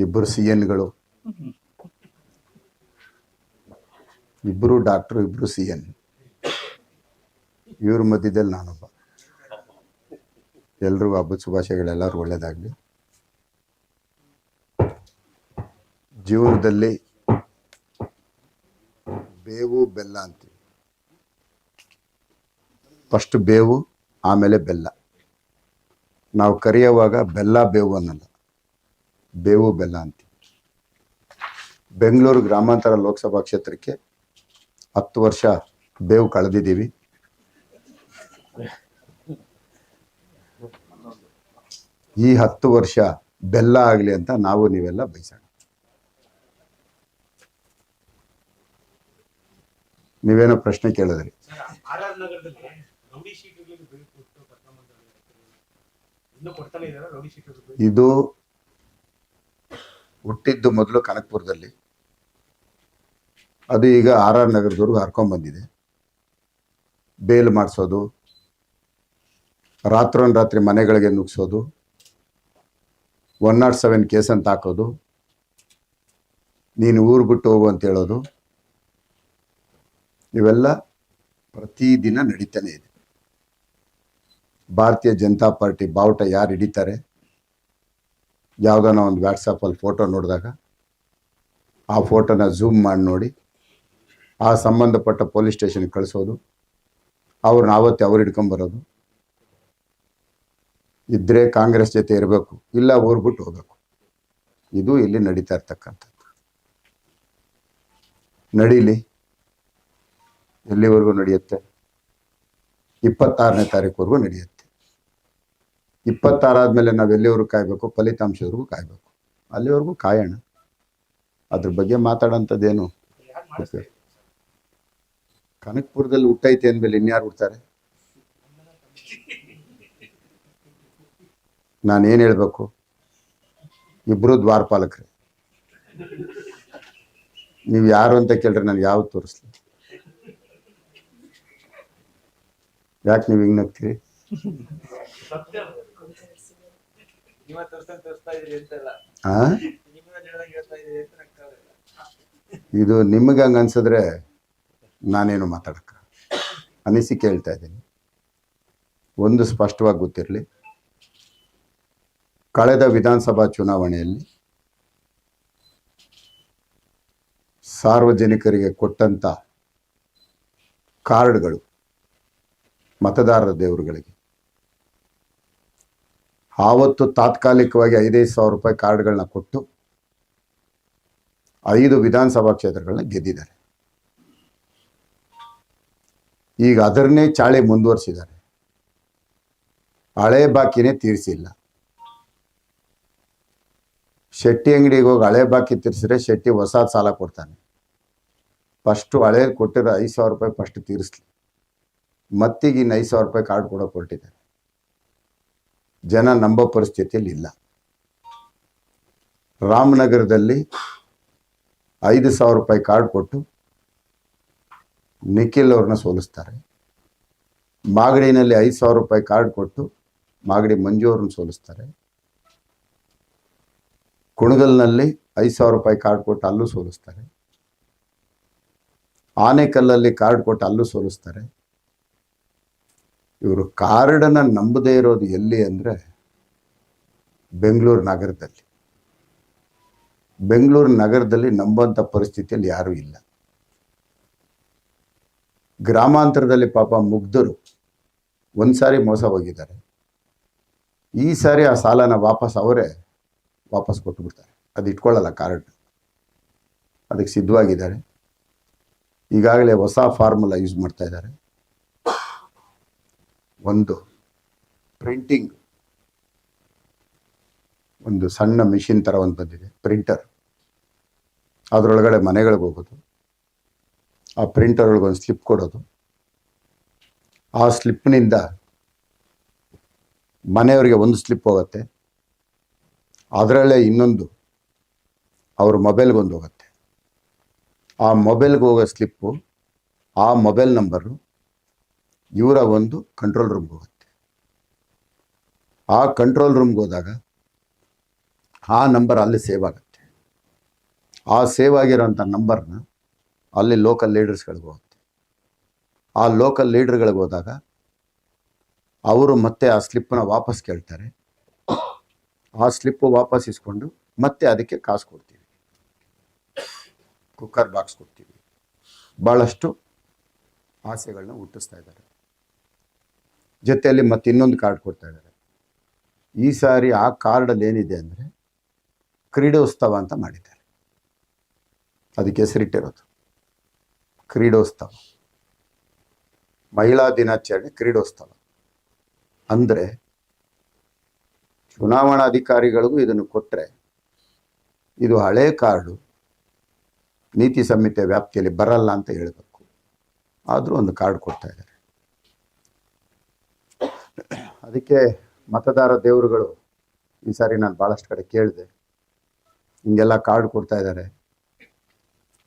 ಇಬ್ಬರು ಸಿ ಎನ್ಗಳು ಇಬ್ಬರು ಡಾಕ್ಟ್ರು ಇಬ್ಬರು ಸಿ ಎನ್. ಇವ್ರ ಮಧ್ಯದಲ್ಲಿ ನಾನೊಬ್ಬ. ಎಲ್ರಿಗೂ ಹಬ್ಬದ ಶುಭಾಶಯಗಳೆಲ್ಲರೂ ಒಳ್ಳೇದಾಗಲಿ. ಜೀವನದಲ್ಲಿ ಬೇವು, ಬೆಲ್ಲ ಅಂತೀವಿ. ಫಸ್ಟ್ ಬೇವು, ಆಮೇಲೆ ಬೆಲ್ಲ. ನಾವು ಕರೆಯುವಾಗ ಬೆಲ್ಲ, ಬೇವು ಅನ್ನಲ್ಲ ಬೇವು ಬೆಲ್ಲ ಅಂತೀವಿ. ಬೆಂಗಳೂರು ಗ್ರಾಮಾಂತರ ಲೋಕಸಭಾ ಕ್ಷೇತ್ರಕ್ಕೆ ಹತ್ತು ವರ್ಷ ಬೇವು ಕಳೆದಿದ್ದೀವಿ. ಈ ಹತ್ತು ವರ್ಷ ಬೆಲ್ಲ ಆಗಲಿ ಅಂತ ನಾವು ನೀವೆಲ್ಲ ಬಯಸೋಣ. ನೀವೇನೋ ಪ್ರಶ್ನೆ ಕೇಳಿದ್ರಿ. ಆರ್ ಆರ್ ನಗರದಲ್ಲಿ ರೌಡಿ ಶೀಟ್ಗಳಿಗೆ ಬೇಲ್ ಕೊಟ್ಟು ಕರ್ಕೊಂಬಂದು ಇನ್ನೂ ಕೊಡ್ತಾನೆ ಇದಾರೆ ರೌಡಿ ಶೀಟ್ಗಳು ಇದು ಹುಟ್ಟಿದ್ದು ಮೊದಲು ಕನಕಪುರದಲ್ಲಿ. ಅದು ಈಗ ಆರ್ ಆರ್ ನಗರದವರೆಗೂ ಹರ್ಕೊಂಡ್ಬಂದಿದೆ ಬೇಲ್ ಮಾಡಿಸೋದು ರಾತ್ರೋನ್ರಾತ್ರಿ ಮನೆಗಳಿಗೆ ನುಗ್ಸೋದು, ಒನ್ ನಾಟ್ ಸೆವೆನ್ ಕೇಸ್ ಅಂತ ಹಾಕೋದು, ನೀನು ಊರು ಬಿಟ್ಟು ಹೋಗು ಅಂತ ಹೇಳೋದು. ಇವೆಲ್ಲ ಪ್ರತಿದಿನ ನಡೀತಾನೆ ಇದೆ. ಭಾರತೀಯ ಜನತಾ ಪಾರ್ಟಿ ಬಾವುಟ ಯಾರು ಹಿಡಿತಾರೆ? ಯಾವುದಾನ ಒಂದು ವ್ಯಾಟ್ಸಪ್ಪಲ್ಲಿ ಫೋಟೋ ನೋಡಿದಾಗ ಆ ಫೋಟೋನ ಝೂಮ್ ಮಾಡಿ ನೋಡಿ, ಆ ಸಂಬಂಧಪಟ್ಟ ಪೊಲೀಸ್ ಸ್ಟೇಷನ್ಗೆ ಕಳಿಸೋದು, ಅವ್ರನ್ನ ಆವತ್ತೆ ಅವ್ರು ಹಿಡ್ಕೊಂಬರೋದು ಇದ್ದರೆ ಕಾಂಗ್ರೆಸ್ ಜೊತೆ ಇರಬೇಕು, ಇಲ್ಲ ಊರ್ಬಿಟ್ಟು ಹೋಗ್ಬೇಕು. ಇದು ಇಲ್ಲಿ ನಡೀತಾ ಇರ್ತಕ್ಕಂಥದ್ದು. ನಡೀಲಿ. ಎಲ್ಲಿವರೆಗೂ ನಡೆಯುತ್ತೆ? ಇಪ್ಪತ್ತಾರನೇ ತಾರೀಕುವರೆಗೂ ನಡೆಯುತ್ತೆ. ಇಪ್ಪತ್ತಾರಾದ್ಮೇಲೆ ನಾವು ಎಲ್ಲಿವರೆಗೂ ಕಾಯಬೇಕು? ಫಲಿತಾಂಶದವರೆಗೂ ಕಾಯಬೇಕು. ಅಲ್ಲಿವರೆಗೂ ಕಾಯೋಣ. ಅದ್ರ ಬಗ್ಗೆ ಮಾತಾಡೋಂಥದ್ದೇನು? ಕನಕ್ಪುರದಲ್ಲಿ ಹುಟ್ಟೈತೆ ಅಂದ್ಮೇಲೆ ಇನ್ಯಾರು ಹುಡ್ತಾರೆ ನಾನೇನು ಹೇಳ್ಬೇಕು? ಇಬ್ರು ದ್ವಾರಪಾಲಕ್ರೆ. ನೀವು ಯಾರು ಅಂತ ಕೇಳ್ರಿ ನಾನು ಯಾವ್ದು ತೋರಿಸ್ಲಿ. ಯಾಕೆ ನೀವು ಹಿಂಗೆ ನಗ್ತೀರಿ? ಇದು ನಿಮಗೆ ಹಂಗೆ ಅನ್ಸಿದ್ರೆ ನಾನೇನು ಮಾತಾಡಕ ಅನಿಸಿ ಹೇಳ್ತಾ ಇದ್ದೀನಿ. ಒಂದು ಸ್ಪಷ್ಟವಾಗಿ ಗೊತ್ತಿರಲಿ. ಕಳೆದ ವಿಧಾನಸಭಾ ಚುನಾವಣೆಯಲ್ಲಿ ಸಾರ್ವಜನಿಕರಿಗೆ ಕೊಟ್ಟಂತ ಕಾರ್ಡ್ಗಳು ಮತದಾರರ ದೇವರುಗಳಿಗೆ ಆವತ್ತು ತಾತ್ಕಾಲಿಕವಾಗಿ ಐದೈದು ಸಾವಿರ ರೂಪಾಯಿ ಕಾರ್ಡ್ಗಳನ್ನ ಕೊಟ್ಟು ಐದು ವಿಧಾನಸಭಾ ಕ್ಷೇತ್ರಗಳನ್ನ ಗೆದ್ದಿದ್ದಾರೆ. ಈಗ ಅದರನ್ನೇ ಚಾಳಿ ಮುಂದುವರಿಸಿದ್ದಾರೆ. ಹಳೆ ಬಾಕಿನೇ ತೀರಿಸಿಲ್ಲ. ಶೆಟ್ಟಿ ಅಂಗಡಿಗೆ ಹೋಗಿ ಹಳೆ ಬಾಕಿ ತೀರಿಸಿದ್ರೆ ಶೆಟ್ಟಿ ಹೊಸ ಸಾಲ ಕೊಡ್ತಾನೆ. ಫಸ್ಟು ಹಳೆ ಕೊಟ್ಟಿರೋ ಐದು ಸಾವಿರ ರೂಪಾಯಿ ಫಸ್ಟ್ ತೀರಿಸ್ಲಿ. ಮತ್ತೀಗ ಐದು ಸಾವಿರ ರೂಪಾಯಿ ಕಾರ್ಡ್ ಕೂಡ ಹೊರಟಿದ್ದಾರೆ ಜನ ನಂಬೋ ಪರಿಸ್ಥಿತಿಯಲ್ಲಿ ಇಲ್ಲ. ರಾಮನಗರದಲ್ಲಿ ಐದು ಸಾವಿರ ರೂಪಾಯಿ ಕಾರ್ಡ್ ಕೊಟ್ಟು ನಿಖಿಲ್ ಅವ್ರನ್ನ ಸೋಲಿಸ್ತಾರೆ. ಮಾಗಡಿನಲ್ಲಿ ಐದು ಸಾವಿರ ರೂಪಾಯಿ ಕಾರ್ಡ್ ಕೊಟ್ಟು ಮಾಗಡಿ ಮಂಜು ಅವ್ರನ್ನ ಸೋಲಿಸ್ತಾರೆ. ಕುಣಗಲ್ನಲ್ಲಿ ಐದು ಸಾವಿರ ರೂಪಾಯಿ ಕಾರ್ಡ್ ಕೊಟ್ಟು ಅಲ್ಲೂ ಸೋಲಿಸ್ತಾರೆ. ಆನೆಕಲ್ಲಲ್ಲಿ ಕಾರ್ಡ್ ಕೊಟ್ಟು ಅಲ್ಲೂ ಸೋಲಿಸ್ತಾರೆ. ಇವರು ಕಾರ್ಡನ್ನ ನಂಬದೇ ಇರೋದು ಎಲ್ಲಿ ಅಂದರೆ ಬೆಂಗಳೂರು ನಗರದಲ್ಲಿ. ಬೆಂಗಳೂರು ನಗರದಲ್ಲಿ ನಂಬುವಂಥ ಪರಿಸ್ಥಿತಿಯಲ್ಲಿ ಯಾರೂ ಇಲ್ಲ. ಗ್ರಾಮಾಂತರದಲ್ಲಿ ಪಾಪ ಮುಗ್ಧರು ಒಂದು ಸಾರಿ ಮೋಸ ಹೋಗಿದ್ದಾರೆ. ಈ ಸಾರಿ ಆ ಸಾಲನ ವಾಪಸ್ ಅವರೇ ವಾಪಸ್ ಕೊಟ್ಟುಬಿಡ್ತಾರೆ ಅದು ಇಟ್ಕೊಳ್ಳಲ್ಲ ಕಾರ್ಡ್ ಅದಕ್ಕೆ ಸಿದ್ಧವಾಗಿದ್ದಾರೆ. ಈಗಾಗಲೇ ಹೊಸ ಫಾರ್ಮುಲಾ ಯೂಸ್ ಮಾಡ್ತಾ ಇದ್ದಾರೆ. ಒಂದು ಪ್ರಿಂಟಿಂಗ್ ಒಂದು ಸಣ್ಣ ಮಿಷಿನ್ ಥರ ಒಂದು ಬಂದಿದೆ ಪ್ರಿಂಟರ್ ಅದರೊಳಗಡೆ ಮನೆಗಳಿಗೆ ಹೋಗೋದು, ಆ ಪ್ರಿಂಟರ್ ಒಳಗೆ ಒಂದು ಸ್ಲಿಪ್ ಕೊಡೋದು. ಆ ಸ್ಲಿಪ್ನಿಂದ ಮನೆಯವರಿಗೆ ಒಂದು ಸ್ಲಿಪ್ ಹೋಗುತ್ತೆ. ಅದರಲ್ಲೇ ಇನ್ನೊಂದು ಅವ್ರ ಮೊಬೈಲ್ಗೆ ಒಂದು ಹೋಗುತ್ತೆ. ಆ ಮೊಬೈಲ್ಗೆ ಹೋಗೋ ಸ್ಲಿಪ್ಪು ಆ ಮೊಬೈಲ್ ನಂಬರು ಇವರ ಒಂದು ಕಂಟ್ರೋಲ್ ರೂಮ್ಗೆ ಹೋಗುತ್ತೆ. ಆ ಕಂಟ್ರೋಲ್ ರೂಮ್ಗೆ ಹೋದಾಗ ಆ ನಂಬರ್ ಅಲ್ಲಿ ಸೇವ್ ಆಗುತ್ತೆ. ಆ ಸೇವ್ ಆಗಿರೋಂಥ ನಂಬರ್ನ ಅಲ್ಲಿ ಲೋಕಲ್ ಲೀಡರ್ಸ್ಗಳಿಗೆ ಹೋಗುತ್ತೆ. ಆ ಲೋಕಲ್ ಲೀಡರ್ಗಳಿಗೆ ಹೋದಾಗ ಅವರು ಮತ್ತೆ ಆ ಸ್ಲಿಪ್ಪನ್ನ ವಾಪಸ್ ಕೇಳ್ತಾರೆ. ಆ ಸ್ಲಿಪ್ಪು ವಾಪಸ್ ಇಸ್ಕೊಂಡು ಮತ್ತೆ ಅದಕ್ಕೆ ಕಾಸು ಕೊಡ್ತೀವಿ. ಕುಕ್ಕರ್ ಬಾಕ್ಸ್ ಕೊಡ್ತೀವಿ. ಭಾಳಷ್ಟು ಆಸೆಗಳನ್ನ ಹುಟ್ಟಿಸ್ತಾ ಇದ್ದಾರೆ. ಜೊತೆಯಲ್ಲಿ ಮತ್ತೆ ಇನ್ನೊಂದು ಕಾರ್ಡ್ ಕೊಡ್ತಾ ಇದ್ದಾರೆ. ಈ ಸಾರಿ ಆ ಕಾರ್ಡಲ್ಲಿ ಏನಿದೆ ಅಂದರೆ ಕ್ರೀಡೋತ್ಸವ ಅಂತ ಮಾಡಿದ್ದಾರೆ. ಅದಕ್ಕೆ ಹೆಸರಿಟ್ಟಿರೋದು. ಕ್ರೀಡೋತ್ಸವ. ಮಹಿಳಾ ದಿನಾಚರಣೆ ಕ್ರೀಡೋತ್ಸವ. ಅಂದರೆ ಚುನಾವಣಾಧಿಕಾರಿಗಳಿಗೂ ಇದನ್ನು ಕೊಟ್ಟರೆ ಇದು ಹಳೆ ಕಾರ್ಡು ನೀತಿ ಸಂಹಿತೆ ವ್ಯಾಪ್ತಿಯಲ್ಲಿ ಬರಲ್ಲ ಅಂತ ಹೇಳಬೇಕು. ಆದರೂ ಒಂದು ಕಾರ್ಡ್ ಕೊಡ್ತಾ ಇದ್ದಾರೆ. ಅದಕ್ಕೆ ಮತದಾರ ದೇವರುಗಳು ಈ ಸಾರಿ ನಾನು ಭಾಳಷ್ಟು ಕಡೆ ಕೇಳಿದೆ. ಹಿಂಗೆಲ್ಲ ಕಾರ್ಡ್ ಕೊಡ್ತಾ ಇದ್ದಾರೆ.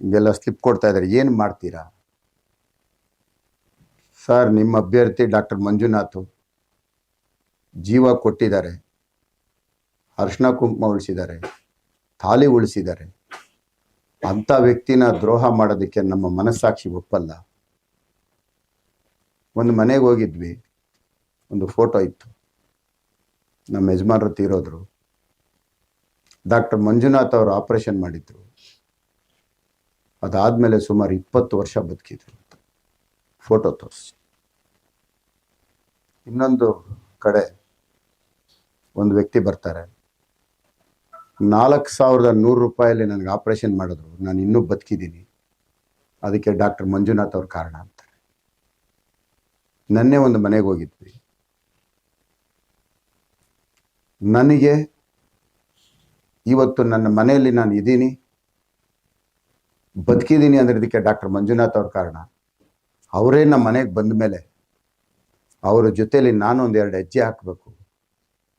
ಹಿಂಗೆಲ್ಲ ಸ್ಲಿಪ್ ಕೊಡ್ತಾ ಇದ್ದಾರೆ. ಏನು ಮಾಡ್ತೀರಾ? ಸರ್, ನಿಮ್ಮ ಅಭ್ಯರ್ಥಿ ಡಾಕ್ಟರ್ ಮಂಜುನಾಥ್ ಜೀವ ಕೊಟ್ಟಿದ್ದಾರೆ. ಅರ್ಶಿಣ ಕುಂಕುಮ ಉಳಿಸಿದ್ದಾರೆ. ತಾಲಿ ಉಳಿಸಿದ್ದಾರೆ. ಅಂಥ ವ್ಯಕ್ತಿನ ದ್ರೋಹ ಮಾಡೋದಕ್ಕೆ ನಮ್ಮ ಮನಸ್ಸಾಕ್ಷಿ ಒಪ್ಪಲ್ಲ. ಒಂದು ಮನೆಗೆ ಹೋಗಿದ್ವಿ. ಒಂದು ಫೋಟೋ ಇತ್ತು. ನಮ್ಮ ಯಜಮಾನರು ತೀರೋದ್ರು. ಡಾಕ್ಟರ್ ಮಂಜುನಾಥ್ ಅವರು ಆಪರೇಷನ್ ಮಾಡಿದ್ರು. ಅದಾದಮೇಲೆ ಸುಮಾರು ಇಪ್ಪತ್ತು ವರ್ಷ ಬದುಕಿದ್ರು ಫೋಟೋ ತೋರಿಸಿ. ಇನ್ನೊಂದು ಕಡೆ ಒಂದು ವ್ಯಕ್ತಿ ಬರ್ತಾರೆ. ನಾಲ್ಕು ಸಾವಿರದ ನೂರು ರೂಪಾಯಲ್ಲಿ ನನಗೆ ಆಪರೇಷನ್ ಮಾಡಿದ್ರು. ನಾನು ಇನ್ನೂ ಬದುಕಿದ್ದೀನಿ. ಅದಕ್ಕೆ ಡಾಕ್ಟರ್ ಮಂಜುನಾಥ್ ಅವ್ರ ಕಾರಣ ಅಂತಾರೆ. ನನ್ನೇ ಒಂದು ಮನೆಗೆ ಹೋಗಿದ್ವಿ. ನನಗೆ ಇವತ್ತು ನನ್ನ ಮನೆಯಲ್ಲಿ ನಾನು ಇದ್ದೀನಿ. ಬದುಕಿದ್ದೀನಿ ಇದಕ್ಕೆ ಡಾಕ್ಟರ್ ಮಂಜುನಾಥ್ ಅವ್ರ ಕಾರಣ. ಅವರೇ ನಮ್ಮ ಮನೆಗೆ ಬಂದ ಮೇಲೆ ಅವರ ಜೊತೆಯಲ್ಲಿ ನಾನು ಎರಡು ಹೆಜ್ಜೆ ಹಾಕಬೇಕು.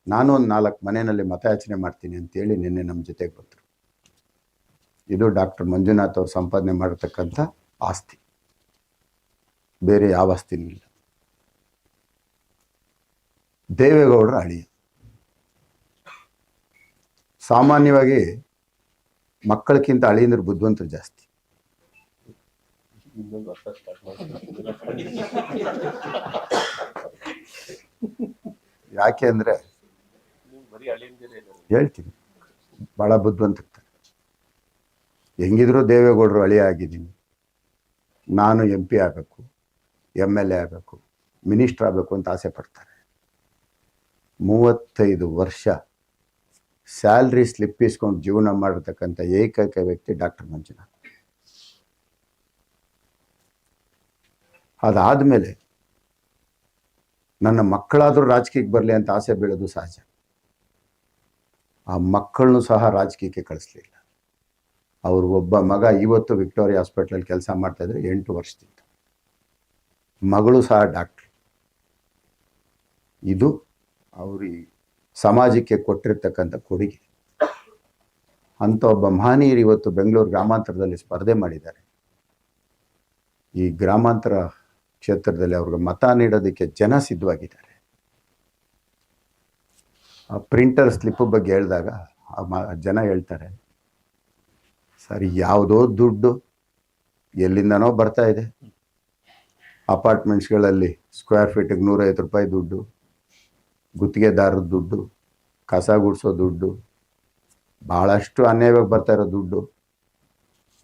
ನಾನು ಒಂದು ನಾಲ್ಕು ಮನೆಯಲ್ಲಿ ಮತಯಾಚನೆ ಮಾಡ್ತೀನಿ ಅಂತೇಳಿ ನಿನ್ನೆ ನಮ್ಮ ಜೊತೆಗೆ ಬಂದರು. ಇದು ಡಾಕ್ಟರ್ ಮಂಜುನಾಥ್ ಅವರು ಸಂಪಾದನೆ ಮಾಡಿರ್ತಕ್ಕಂಥ ಆಸ್ತಿ. ಬೇರೆ ಯಾವ ಆಸ್ತಿನೂ ಇಲ್ಲ. ದೇವೇಗೌಡರ ಅಳಿಯ. ಸಾಮಾನ್ಯವಾಗಿ ಮಕ್ಕಳಕ್ಕಿಂತ ಅಳಿಯಂದ್ರೆ ಬುದ್ಧಿವಂತರು ಜಾಸ್ತಿ. ಯಾಕೆ ಅಂದರೆ ಹೇಳ್ತೀನಿ ಭಾಳ ಬುದ್ಧಿವಂತಿರ್ತಾರೆ ಹೆಂಗಿದ್ರು ದೇವೇಗೌಡರು ಅಳಿ ಆಗಿದ್ದೀನಿ. ನಾನು ಎಂ ಪಿ ಆಗಬೇಕು ಎಂ ಎಲ್ ಎ ಆಗಬೇಕು, ಮಿನಿಸ್ಟರ್ ಆಗಬೇಕು ಅಂತ ಆಸೆ ಪಡ್ತಾರೆ. ಮೂವತ್ತೈದು ವರ್ಷ ಸ್ಯಾಲ್ರಿ ಸ್ಲಿಪ್ ಇಸ್ಕೊಂಡು ಜೀವನ ಮಾಡಿರ್ತಕ್ಕಂಥ ಏಕೈಕ ವ್ಯಕ್ತಿ ಡಾಕ್ಟರ್ ಮಂಜುನಾಥ್. ಅದಾದಮೇಲೆ ನನ್ನ ಮಕ್ಕಳಾದರೂ ರಾಜಕೀಯಕ್ಕೆ ಬರಲಿ ಅಂತ ಆಸೆ ಬೀಳೋದು ಸಹಜ. ಆ ಮಕ್ಕಳನ್ನು ಸಹ ರಾಜಕೀಯಕ್ಕೆ ಕಳಿಸ್ಲಿಲ್ಲ. ಅವ್ರ ಒಬ್ಬ ಮಗ ಇವತ್ತು ವಿಕ್ಟೋರಿಯಾ ಹಾಸ್ಪಿಟ್ಲಲ್ಲಿ ಕೆಲಸ ಮಾಡ್ತಾ ಇದ್ರೆ ಎಂಟು ವರ್ಷದಿಂದ. ಮಗಳು ಸಹ ಡಾಕ್ಟ್ರ್. ಇದು ಅವರು ಸಮಾಜಕ್ಕೆ ಕೊಟ್ಟಿರ್ತಕ್ಕಂಥ ಕೊಡುಗೆ. ಅಂಥ ಒಬ್ಬ ಮಹನೀಯರು ಇವತ್ತು ಬೆಂಗಳೂರು ಗ್ರಾಮಾಂತರದಲ್ಲಿ ಸ್ಪರ್ಧೆ ಮಾಡಿದ್ದಾರೆ. ಈ ಗ್ರಾಮಾಂತರ ಕ್ಷೇತ್ರದಲ್ಲಿ ಅವ್ರಿಗೆ ಮತ ನೀಡೋದಕ್ಕೆ ಜನ ಸಿದ್ಧವಾಗಿದ್ದಾರೆ. ಆ ಪ್ರಿಂಟರ್ ಸ್ಲಿಪ್ ಬಗ್ಗೆ ಹೇಳಿದಾಗ ಆ ಜನ ಹೇಳ್ತಾರೆ, ಸರಿ ಯಾವುದೋ ದುಡ್ಡು ಎಲ್ಲಿಂದನೋ ಬರ್ತಾ ಇದೆ. ಅಪಾರ್ಟ್ಮೆಂಟ್ಸ್ಗಳಲ್ಲಿ ಸ್ಕ್ವೇರ್ ಫೀಟಿಗೆ ನೂರೈವತ್ತು ರೂಪಾಯಿ ದುಡ್ಡು. ಗುತ್ತಿಗೆದಾರರ ದುಡ್ಡು, ಕಸ ಗುಡಿಸೋ ದುಡ್ಡು ಭಾಳಷ್ಟು ಅನ್ಯಾಯವಾಗಿ ಬರ್ತಾ ಇರೋ ದುಡ್ಡು.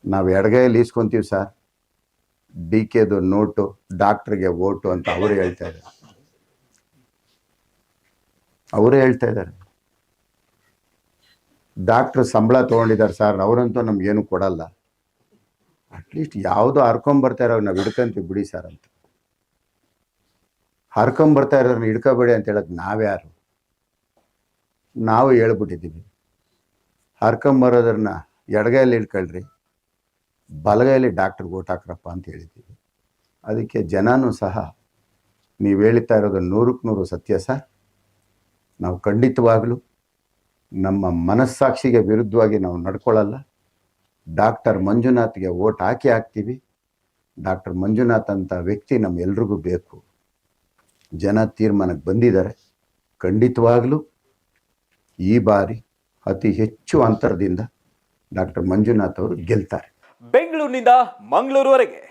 ನಾವು ಎಡಗೈಯಲ್ಲಿ ಈಸ್ಕೊತೀವಿ ಸರ್. ಡಿ ಕೆದು ನೋಟು, ಡಾಕ್ಟ್ರಿಗೆ ಓಟು ಅಂತ ಅವರು ಹೇಳ್ತಾ ಇದ್ದಾರೆ. ಅವರೇ ಹೇಳ್ತಾ ಇದ್ದಾರೆ. ಡಾಕ್ಟ್ರ್ ಸಂಬಳ ತೊಗೊಂಡಿದ್ದಾರೆ ಸರ್, ಅವರಂತೂ ನಮ್ಗೇನು ಕೊಡಲ್ಲ. ಅಟ್ಲೀಸ್ಟ್ ಯಾವುದೋ ಹರ್ಕೊಂಬರ್ತಾ ಇರೋ ನಾವು ಹಿಡ್ಕೊಂತೀವಿ ಬಿಡಿ ಸರ್ ಅಂತ. ಹರ್ಕೊಂಬರ್ತಾ ಇರೋದನ್ನ ಹಿಡ್ಕೋಬೇಡಿ ಅಂತ ಹೇಳೋದು ನಾವ್ಯಾರು? ನಾವು ಹೇಳ್ಬಿಟ್ಟಿದ್ದೀವಿ. ಹರ್ಕೊಂಬರೋದ್ರನ್ನ ಎಡಗೈಯಲ್ಲಿ ಹಿಡ್ಕೊಳ್ರಿ, ಬಲಗೈಯಲ್ಲಿ ಡಾಕ್ಟ್ರಿಗೆ ಓಟ್ ಹಾಕ್ರಪ್ಪ ಅಂತ ಹೇಳಿದ್ದೀವಿ. ಅದಕ್ಕೆ ಜನನೂ ಸಹ ನೀವು ಹೇಳ್ತಾ ಇರೋದು ನೂರಕ್ಕೆ ನೂರು ಸತ್ಯ ಸರ್. ನಾವು ಖಂಡಿತವಾಗಲೂ ನಮ್ಮ ಮನಸ್ಸಾಕ್ಷಿಗೆ ವಿರುದ್ಧವಾಗಿ ನಾವು ನಡ್ಕೊಳ್ಳಲ್ಲ. ಡಾಕ್ಟರ್ ಮಂಜುನಾಥ್ಗೆ ಓಟ್ ಹಾಕಿ ಹಾಕ್ತೀವಿ. ಡಾಕ್ಟರ್ ಮಂಜುನಾಥ್ ಅಂತ ವ್ಯಕ್ತಿ ನಮ್ಮೆಲ್ರಿಗೂ ಬೇಕು. ಜನ ತೀರ್ಮಾನಕ್ಕೆ ಬಂದಿದ್ದಾರೆ. ಖಂಡಿತವಾಗಲೂ ಈ ಬಾರಿ ಅತಿ ಹೆಚ್ಚು ಅಂತರದಿಂದ ಡಾಕ್ಟರ್ ಮಂಜುನಾಥ್ ಅವರು ಗೆಲ್ತಾರೆ. ಬೆಂಗಳೂರಿನಿಂದ ಮಂಗಳೂರುವರೆಗೆ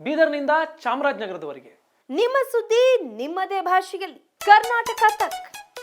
ಬೀದರ್ನಿಂದ ಚಾಮರಾಜನಗರದವರೆಗೆ. ನಿಮ್ಮ ಸುದ್ದಿ ನಿಮ್ಮದೇ ಭಾಷೆಯಲ್ಲಿ. ಕರ್ನಾಟಕ ತಕ್.